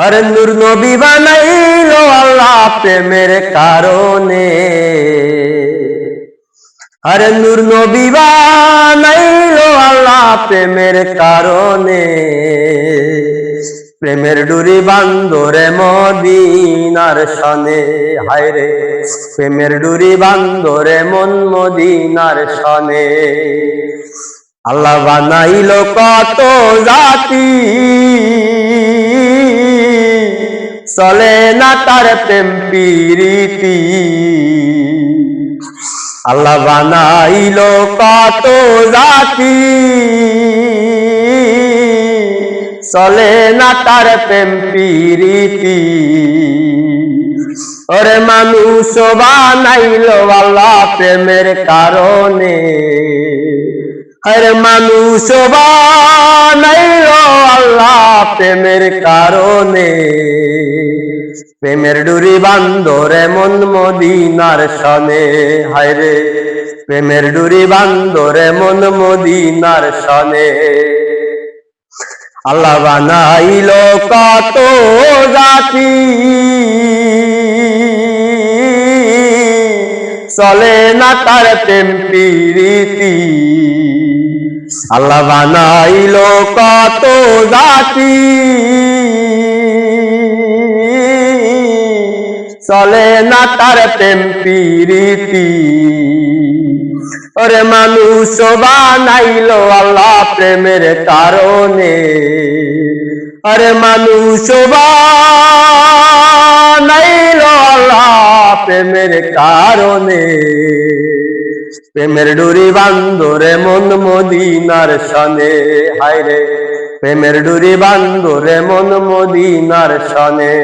আরে নূর নবী বানাইলো আল্লাহ প্রেমের কারণে। আরে নূর নবী বানাইলো আল্লাহ প্রেমের কারণে। প্রেমের ডুরি বান্দরে মদিনার সনে, হায়রে। প্রেমের ডুরি বান্দরে মন মদিনার সনে। আল্লাহ বানাইলো কত জাতি। চলে না তার প্রেম প্রীতি। আল্লাহ বানাইলো কত জাতি। চলে না তার প্রেম প্রীতি। ওরে মানুষ বানাইলো আল্লাহ প্রেমের কারণে। আরে মানুষ বানাইলো আল্লাহ প্রেমের কারণে। প্রেমের ডুরি বান্দরে মন মদিনার সনে। হায়রে প্রেমের ডুরি বান্দরে মন মদিনার সনে। আল্লাহ বানাইল কত জাতি। চলে না তার প্রেম প্রীতি। আল্লাহ বানাইল কত জাতি। চলে না তার প্রেম প্রীতি। ওরে মানুষ বানাইলো আল্লাহ প্রেমের কারণে। আরে মানুষ বানাইলো আল্লাহ প্রেমের কারণে। প্রেমের ডুরি বান্দরে মন মদিনার সনে। হায়রে, প্রেমের ডুরি বান্দরে মন মদিনার সনে।